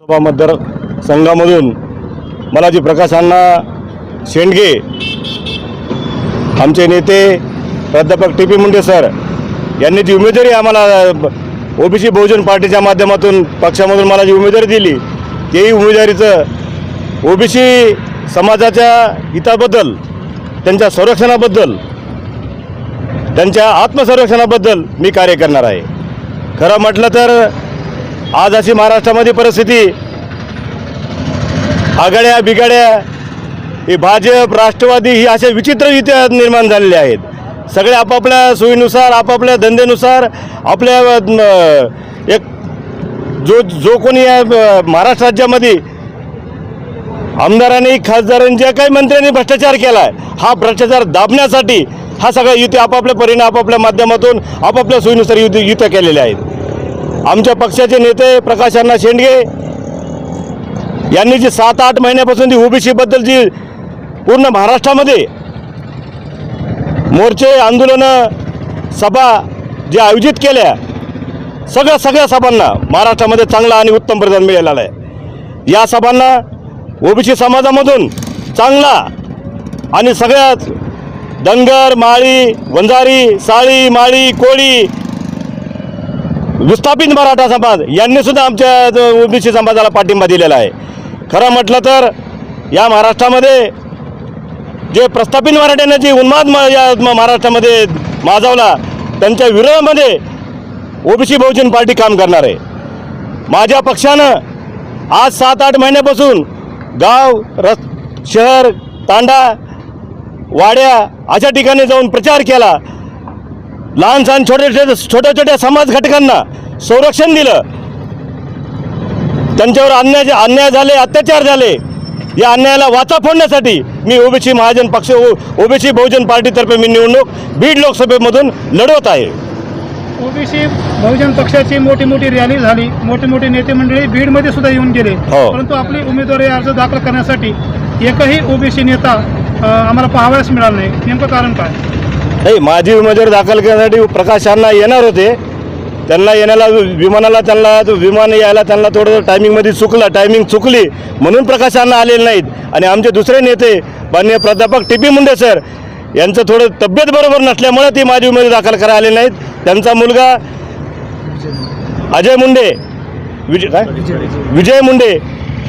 लोकसभा मतदारसंघामधून मला जी प्रकाश अण्णा शेंडगे आमचे नेते प्राध्यापक टी पी मुंडे सर यांनी जी उमेदवारी आम्हाला ओबीसी बहुजन पार्टीच्या माध्यमातून पक्षामधून मला जी उमेदवारी दिली तेही उमेदवारीचं ओबीसी समाजाच्या हिताबद्दल त्यांच्या संरक्षणाबद्दल त्यांच्या आत्मसंरक्षणाबद्दल मी कार्य करणार आहे. खरं म्हटलं तर आज अशी महाराष्ट्रामध्ये परिस्थिती आघाड्या बिघाड्या ही भाजप राष्ट्रवादी ही अशा विचित्र इथे निर्माण झालेले आहेत. सगळे आपापल्या सोयीनुसार आपापल्या धंद्यानुसार आपल्या एक जो जो कोणी या महाराष्ट्र राज्यामध्ये आमदारांनी खासदारांनी ज्या काही मंत्र्यांनी भ्रष्टाचार केला आहे हा भ्रष्टाचार दाबण्यासाठी हा सगळा युती आपापल्या परीने आपापल्या माध्यमातून आपापल्या सोयीनुसार युती युत्या केलेल्या आहेत. आमच्या पक्षाचे नेते प्रकाश अण्णा शेंडगे यांनी जी सात आठ महिन्यापासून ती ओबीसीबद्दल जी पूर्ण महाराष्ट्रामध्ये मोर्चे आंदोलनं सभा जे आयोजित केल्या सगळ्या सगळ्या सभांना महाराष्ट्रामध्ये चांगला आणि उत्तम प्रदान मिळालेला आहे. या सभांना ओबीसी समाजामधून चांगला आणि सगळ्यात धनगर माळी वंजारी साळी माळी कोळी विस्थापित मराठा समाज यांनी सुद्धा आमच्या ओबीसी समाजाला पाठिंबा दिलेला आहे. खरं म्हटलं तर या महाराष्ट्रामध्ये जे प्रस्थापित मराठ्यांना जी उन्माद या म- महाराष्ट्रामध्ये माजवला त्यांच्या विरोधामध्ये ओबीसी बहुजन पार्टी काम करणार आहे. माझ्या पक्षानं आज सात आठ महिन्यापासून गाव रस शहर तांडा वाड्या अशा ठिकाणी जाऊन प्रचार केला. लहान सहान छोटे छोटे छोट्या छोट्या समाज घटकांना संरक्षण दिलं. त्यांच्यावर अन्याय अन्याय झाले अत्याचार झाले या अन्यायाला वाचा फोडण्यासाठी मी ओबीसी महाजन पक्ष ओबीसी बहुजन पार्टीतर्फे मी निवडणूक बीड लोकसभेमधून लढवत आहे. ओबीसी बहुजन पक्षाची मोठी मोठी रॅली झाली. मोठे मोठे नेते मंडळी बीडमध्ये सुद्धा येऊन गेले. हो. परंतु आपली उमेदवारी अर्ज दाखल करण्यासाठी एकही ओबीसी नेता आम्हाला पाहावयास मिळाला नाही. नेमकं कारण काय? नाही माझी उमेदवारी दाखल करण्यासाठी प्रकाश अण्णा येणार होते. त्यांना येण्याला विमानाला त्यांना विमान यायला त्यांना थोडं टायमिंगमध्ये चुकलं. टायमिंग चुकली म्हणून प्रकाश अण्णा आलेले नाहीत. आणि आमचे दुसरे नेते माननीय प्राध्यापक टी पी मुंडे सर यांचं थोडं तब्येत बरोबर नसल्यामुळे ती माझी उमेदवारी दाखल करायला आले नाहीत. त्यांचा मुलगा अजय मुंडे. विजय काय? विजय मुंडे.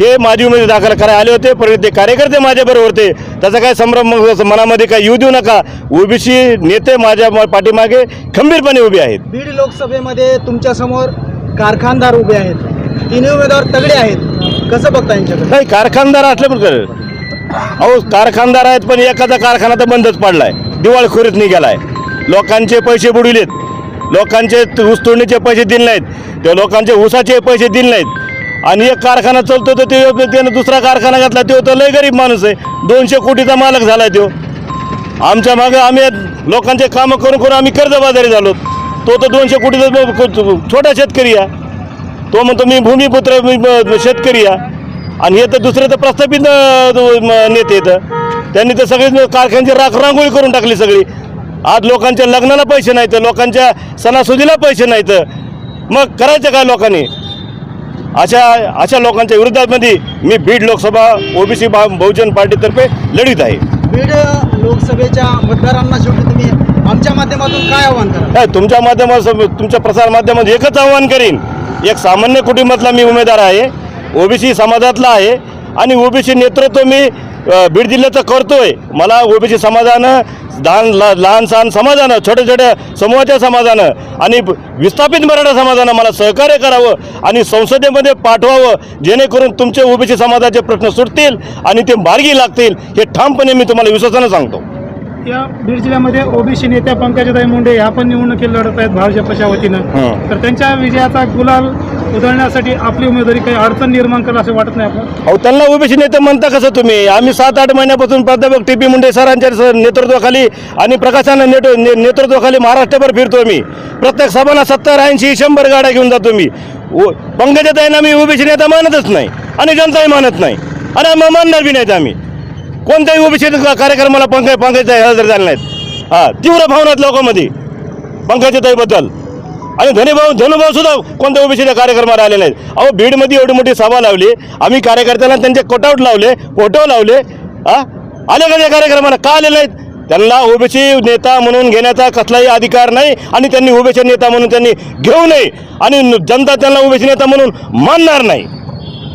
हे माझी उमेदवारी दाखल करायला आले होते. परंतु ते कार्यकर्ते माझ्याबरोबर होते. त्याचा काय संभ्रम मनामध्ये काय येऊ देऊ नका. ओबीसी नेते माझ्या पाठीमागे खंबीरपणे उभे आहेत. बीड लोकसभेमध्ये तुमच्यासमोर कारखानदार उभे आहेत. तिन्ही उमेदवार तगडे आहेत. कसं बघता यांच्याकडे? नाही कारखानदार असले पण कर अहो कारखानदार आहेत पण एखादा कारखाना तर बंदच पडलाय. दिवाळखोरीत निघालाय. लोकांचे पैसे बुडविलेत. लोकांचे ऊस तोडणीचे पैसे दिले नाहीत. त्या लोकांचे ऊसाचे पैसे दिले नाहीत. आणि एक कारखाना चालतो तर ते त्यानं दुसरा कारखाना घातला तो तर लय गरीब माणूस आहे. दोनशे कोटीचा मालक झाला तो. आमच्या मागे आम्ही लोकांचे कामं करून करून आम्ही कर्जबाजारी झालो. तो तर दोनशे कोटीचा छोटा शेतकरी आहे. तो म्हणतो मी भूमिपुत्र शेतकरी आहे. आणि हे तर दुसरे तर प्रस्थापित म, नेते तर त्यांनी तर सगळी कारखान्याची राख रांगोळी करून टाकली सगळी. आज लोकांच्या लग्नाला पैसे नाहीत लोकांच्या सणासुदीला पैसे नाहीत. मग करायचं काय लोकांनी? अशा अशा लोकांच्या विरोधामध्ये मी बीड लोकसभा ओबीसी बहुजन पार्टीतर्फे लढीत आहे. बीड लोकसभेच्या मतदारांना शेवटी तुम्ही आमच्या माध्यमातून काय आव्हान करा तुमच्या माध्यमात तुमच्या प्रसार माध्यमात एकच आव्हान करीन. एक सामान्य कुटुंबातला मी उमेदवार आहे ओबीसी समाजातला आहे आणि ओबीसी नेतृत्व मी बीड जिल्ह्याचं करतोय. मला ओबीसी समाजानं लहान ला- लहान सहान समाजानं छोट्या छोट्या समूहाच्या समाजानं आणि विस्थापित मराठा समाजानं मला सहकार्य करावं आणि संसदेमध्ये पाठवावं जेणेकरून तुमचे ओबीसी समाजाचे प्रश्न सुटतील आणि ते मार्गी लागतील हे ठामपणे मी तुम्हाला विश्वासानं सांगतो. या बीड जिल्ह्यामध्ये ओबीसी नेत्या पंकजाताई मुंडे ह्या पण निवडणुकीला लढत आहेत भाजपच्या वतीनं. तर त्यांच्या विजयाचा गुलाल उधळण्यासाठी आपली उमेदवारी काही अडचण निर्माण करेल असं वाटत नाही आपण अहो त्यांना ओबीसी नेते म्हणता कसं तुम्ही? आम्ही सात आठ महिन्यापासून प्राध्यापक टी पी मुंडे सरांच्या नेतृत्वाखाली आणि प्रकाशानं नेट ने- नेतृत्वाखाली महाराष्ट्रभर फिरतो मी प्रत्येक सभांना सत्तर ऐंशी शंभर गाड्या घेऊन जातो मी पंकजाताईंना मी ओबीसी नेता मानतच नाही आणि जनताही मानत नाही. आणि आम्ही मानणार बी नाहीत आम्ही. कोणत्याही ओबीसी कार्यक्रमाला पंकज पंकजाताई हजर झाले नाहीत. हा तीव्र भावनात लोकांमध्ये पंकजाताईबद्दल आणि धनीभाऊ धनुभाऊ सुद्धा कोणत्या ओबीसीच्या कार्यक्रमाला आले नाहीत. अहो बीडमध्ये एवढी मोठी सभा लावली. आम्ही कार्यकर्त्यांना त्यांचे कटआउट लावले फोटो लावले. हा? आले का त्या कार्यक्रमाला? का आले नाहीत? त्यांना ओबीसी नेता म्हणून घेण्याचा कसलाही अधिकार नाही आणि त्यांनी ओबीसी नेता म्हणून त्यांनी घेऊ नये. आणि जनता त्यांना ओबीसी नेता म्हणून मानणार नाही.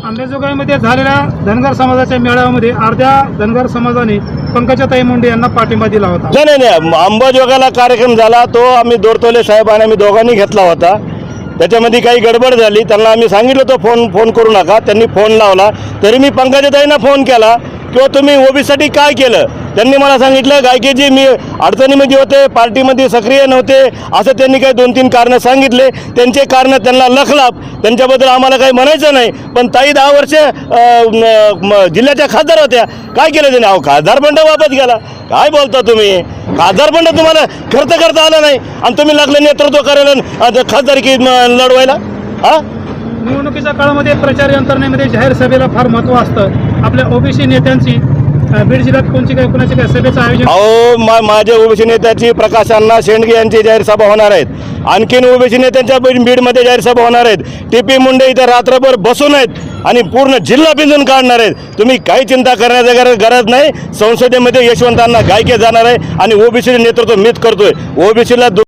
अंबेजोगाईमध्ये झालेल्या धनगर समाजाच्या मेळाव्यामध्ये अर्ध्या धनगर समाजाने पंकजाताई मुंडे यांना पाठिंबा दिला होता. नाही नाही नाही. अंबाजोगाला कार्यक्रम झाला तो आम्ही दोरतोले साहेब आणि आम्ही दोघांनी घेतला होता. त्याच्यामध्ये काही गडबड झाली. त्यांना आम्ही सांगितलं होतं फोन फोन करू नका. त्यांनी फोन लावला. तरी मी पंकजाताईंना फोन केला. किंवा तुम्ही ओबीसाठी काय केलं? त्यांनी मला सांगितलं गायकेजी मी अडचणीमध्ये होते पार्टीमध्ये सक्रिय नव्हते असं त्यांनी काही दोन तीन कारणं सांगितले. त्यांचे कारणं त्यांना लखलाप. त्यांच्याबद्दल आम्हाला काही म्हणायचं नाही. पण ताई दहा वर्ष जिल्ह्याच्या खासदार होत्या. काय केलं त्यांनी? अहो खासदार बंड वापस गेला. काय बोलता तुम्ही? खासदार बंड तुम्हाला खर्च करता आला नाही. आणि तुम्ही लागलं नेतृत्व करायला खासदारकी लढवायला? हा? निवडणुकीच्या काळामध्ये प्रचार यंत्रणेमध्ये जाहीर सभेला फार महत्त्व असतं. आपल्या ओबीसी नेत्यांची बीड जिल्ह्यात कोणची काय कुणाची काय सभेचं आयोजन? अहो मा माझ्या ओबीसी नेत्याची प्रकाश अण्णा शेंडगे यांची जाहीर सभा होणार आहेत. आणखीन ओबीसी नेत्यांच्या बीड- बीडमध्ये जाहीर सभा होणार आहेत. टी पी मुंडे इथं रात्रभर बसून आहेत आणि पूर्ण जिल्हा पिंजून काढणार आहेत. तुम्ही काही चिंता करण्याची गरज गरज नाही. संसदेमध्ये यशवंतांना गायके जाणार आहे आणि ओबीसी नेतृत्व मीच करतोय. ओबीसीला